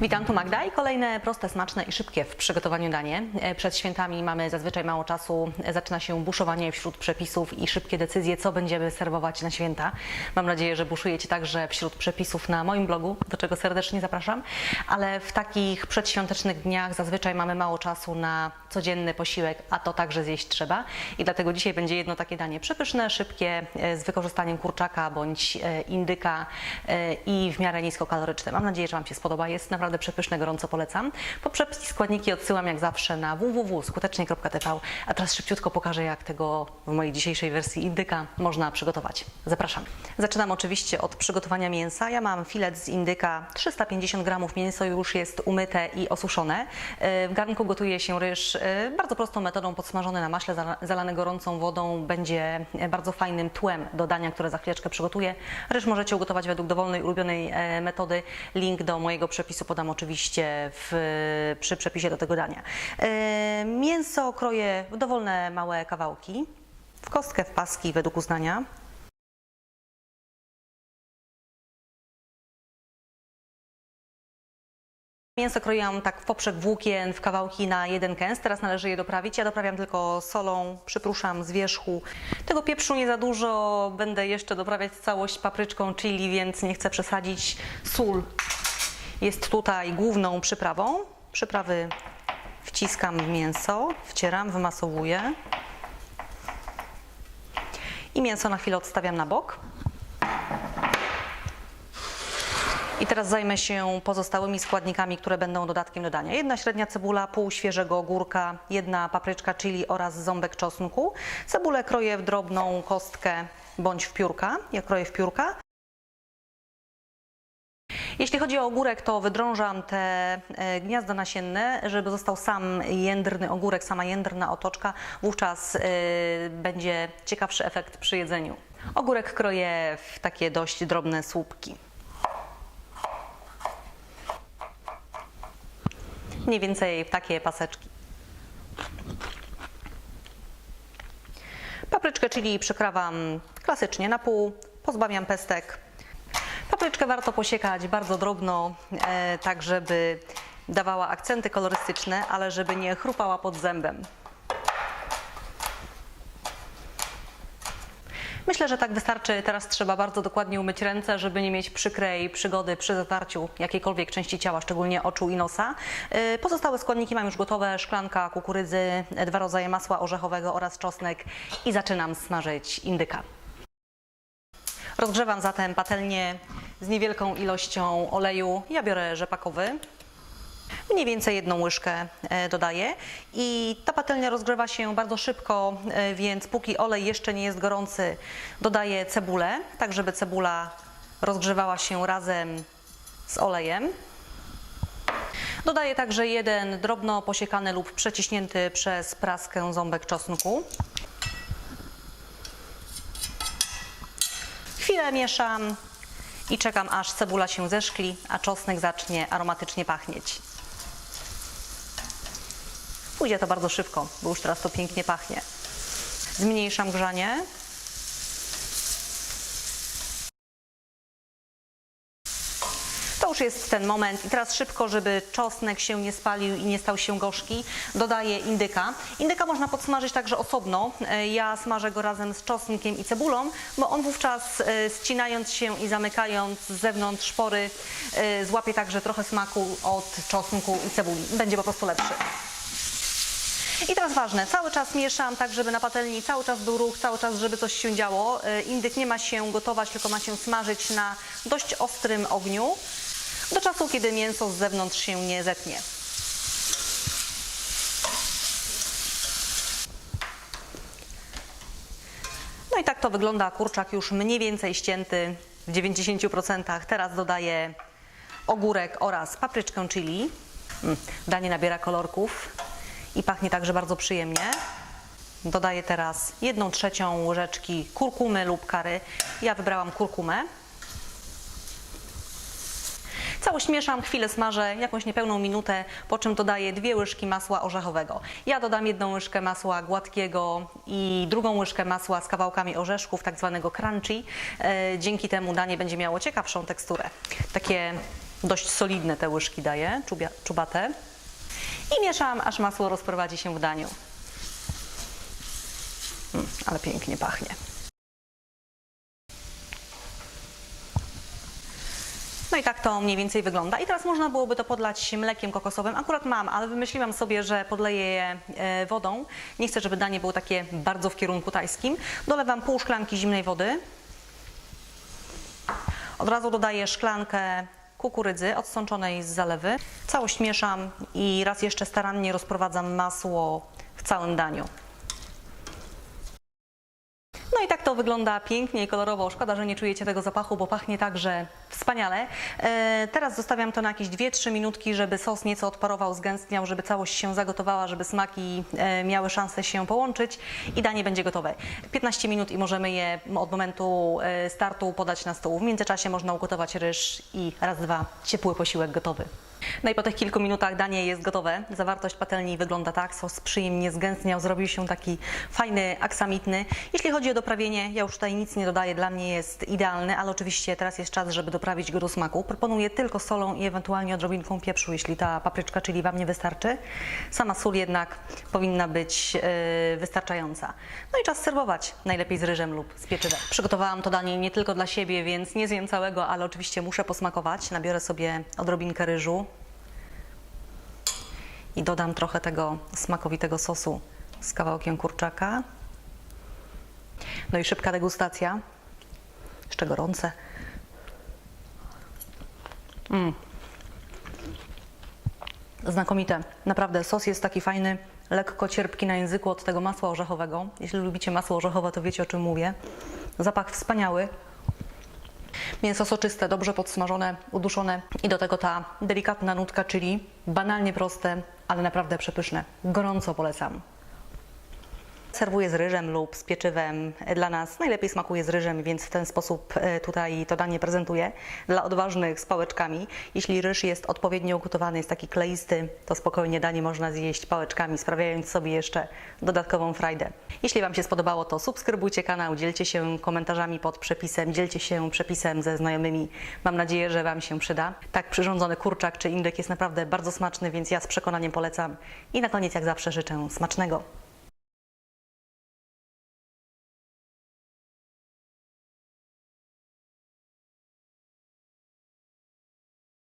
Witam, tu Magda i kolejne proste, smaczne i szybkie w przygotowaniu danie. E, Przed świętami mamy zazwyczaj mało czasu, e, zaczyna się buszowanie wśród przepisów i szybkie decyzje, co będziemy serwować na święta. Mam nadzieję, że buszujecie także wśród przepisów na moim blogu, do czego serdecznie zapraszam. Ale w takich przedświątecznych dniach zazwyczaj mamy mało czasu na codzienny posiłek, a to także zjeść trzeba. I dlatego dzisiaj będzie jedno takie danie przepyszne, szybkie, e, z wykorzystaniem kurczaka bądź indyka i w miarę niskokaloryczne. Mam nadzieję, że Wam się spodoba. Jest naprawdę przepyszne, gorąco polecam. Po przepis składniki odsyłam jak zawsze na www.skutecznie.tv. A teraz szybciutko pokażę, jak tego w mojej dzisiejszej wersji indyka można przygotować. Zapraszam. Zaczynam oczywiście od przygotowania mięsa. Ja mam filet z indyka 350 gramów. Mięso już jest umyte i osuszone. E, W garnku gotuje się ryż e, bardzo prostą metodą, podsmażony na maśle, zala- zalany gorącą wodą. Będzie bardzo fajnym tłem do dania, które za chwileczkę przygotuję. Ryż możecie ugotować według dowolnej, ulubionej e, metody. Link do mojego przepisu podam oczywiście w, przy przepisie do tego dania. E, Mięso kroję w dowolne małe kawałki, w kostkę, w paski według uznania. Mięso kroiłam tak w poprzek włókien, w kawałki na jeden kęs. Teraz należy je doprawić. Ja doprawiam tylko solą, przypruszam z wierzchu. Tego pieprzu nie za dużo. Będę jeszcze doprawiać całość papryczką chili, więc nie chcę przesadzić. Sól jest tutaj główną przyprawą. Przyprawy wciskam w mięso, wcieram, wymasowuję. I mięso na chwilę odstawiam na bok. I teraz zajmę się pozostałymi składnikami, które będą dodatkiem do dania. Jedna średnia cebula, pół świeżego ogórka, jedna papryczka chili oraz ząbek czosnku. Cebulę kroję w drobną kostkę bądź w piórka. Ja kroję w piórka. Jeśli chodzi o ogórek, to wydrążam te e, gniazda nasienne, żeby został sam jędrny ogórek, sama jędrna otoczka. Wówczas e, będzie ciekawszy efekt przy jedzeniu. Ogórek kroję w takie dość drobne słupki. Mniej więcej w takie paseczki. Papryczkę chili przekrawam klasycznie na pół, pozbawiam pestek. Papryczkę warto posiekać bardzo drobno, e, tak żeby dawała akcenty kolorystyczne, ale żeby nie chrupała pod zębem. Myślę, że tak wystarczy. Teraz trzeba bardzo dokładnie umyć ręce, żeby nie mieć przykrej przygody przy zatarciu jakiejkolwiek części ciała, szczególnie oczu i nosa. Yy, Pozostałe składniki mam już gotowe. Szklanka kukurydzy, dwa rodzaje masła orzechowego oraz czosnek i zaczynam smażyć indyka. Rozgrzewam zatem patelnię z niewielką ilością oleju. Ja biorę rzepakowy. Mniej więcej jedną łyżkę e, dodaję i ta patelnia rozgrzewa się bardzo szybko, e, więc póki olej jeszcze nie jest gorący, dodaję cebulę, tak żeby cebula rozgrzewała się razem z olejem. Dodaję także jeden drobno posiekany lub przeciśnięty przez praskę ząbek czosnku. Chwilę mieszam i czekam aż cebula się zeszkli, a czosnek zacznie aromatycznie pachnieć. Pójdzie to bardzo szybko, bo już teraz to pięknie pachnie. Zmniejszam grzanie. Już jest ten moment i teraz szybko, żeby czosnek się nie spalił i nie stał się gorzki, dodaję indyka. Indyka można podsmażyć także osobno. E, Ja smażę go razem z czosnkiem i cebulą, bo on wówczas e, ścinając się i zamykając z zewnątrz pory e, złapie także trochę smaku od czosnku i cebuli. Będzie po prostu lepszy. I teraz ważne, cały czas mieszam tak, żeby na patelni cały czas był ruch, cały czas, żeby coś się działo. Indyk nie ma się gotować, tylko ma się smażyć na dość ostrym ogniu do czasu, kiedy mięso z zewnątrz się nie zetnie. No i tak to wygląda kurczak już mniej więcej ścięty w 90%. Teraz dodaję ogórek oraz papryczkę chili. Mm, Danie nabiera kolorków i pachnie także bardzo przyjemnie. Dodaję teraz jedną trzecią łyżeczki kurkumy lub kary. Ja wybrałam kurkumę. Całość mieszam, chwilę smażę, jakąś niepełną minutę, po czym dodaję dwie łyżki masła orzechowego. Ja dodam jedną łyżkę masła gładkiego i drugą łyżkę masła z kawałkami orzeszków, tak zwanego crunchy. E, Dzięki temu danie będzie miało ciekawszą teksturę. Takie Dość solidne te łyżki daję, czubate. I mieszam, aż masło rozprowadzi się w daniu. Mm, ale pięknie pachnie. No i tak to mniej więcej wygląda. I teraz można byłoby to podlać mlekiem kokosowym. Akurat mam, ale wymyśliłam sobie, że podleję je e, wodą. Nie chcę, żeby danie było takie bardzo w kierunku tajskim. Dolewam pół szklanki zimnej wody. Od razu dodaję szklankę kukurydzy odsączonej z zalewy. Całość mieszam i raz jeszcze starannie rozprowadzam masło w całym daniu. No i tak to wygląda pięknie i kolorowo. Szkoda, że nie czujecie tego zapachu, bo pachnie także wspaniale. E, teraz zostawiam to na jakieś 2-3 minutki, żeby sos nieco odparował, zgęstniał, żeby całość się zagotowała, żeby smaki e, miały szansę się połączyć i danie będzie gotowe. 15 minut i możemy je od momentu e, startu podać na stół. W międzyczasie można ugotować ryż i raz, dwa, ciepły posiłek gotowy. No i po tych kilku minutach danie jest gotowe. Zawartość patelni wygląda tak, sos przyjemnie zgęstniał, zrobił się taki fajny, aksamitny. Jeśli chodzi o doprawienie, ja już tutaj nic nie dodaję, dla mnie jest idealny, ale oczywiście teraz jest czas, żeby doprawić go do smaku. Proponuję tylko solą i ewentualnie odrobinką pieprzu, jeśli ta papryczka chili Wam nie wystarczy. Sama sól jednak powinna być yy, wystarczająca. No i czas serwować, najlepiej z ryżem lub z pieczywem. Przygotowałam to danie nie tylko dla siebie, więc nie zjem całego, ale oczywiście muszę posmakować. Nabiorę sobie odrobinkę ryżu i dodam trochę tego smakowitego sosu z kawałkiem kurczaka. No i szybka degustacja. Jeszcze gorące. Mm. Znakomite. Naprawdę sos jest taki fajny, lekko cierpki na języku od tego masła orzechowego. Jeśli lubicie masło orzechowe, to wiecie o czym mówię. Zapach wspaniały. Mięso soczyste, dobrze podsmażone, uduszone i do tego ta delikatna nutka, czyli banalnie proste, ale naprawdę przepyszne. Gorąco polecam. Serwuję z ryżem lub z pieczywem. Dla nas najlepiej smakuje z ryżem, więc w ten sposób e, tutaj to danie prezentuję. Dla odważnych z pałeczkami. Jeśli ryż jest odpowiednio ugotowany, jest taki kleisty, to spokojnie danie można zjeść pałeczkami, sprawiając sobie jeszcze dodatkową frajdę. Jeśli Wam się spodobało, to subskrybujcie kanał, dzielcie się komentarzami pod przepisem, dzielcie się przepisem ze znajomymi. Mam nadzieję, że Wam się przyda. Tak przyrządzony kurczak czy indyk jest naprawdę bardzo smaczny, więc ja z przekonaniem polecam. I na koniec, jak zawsze, życzę smacznego.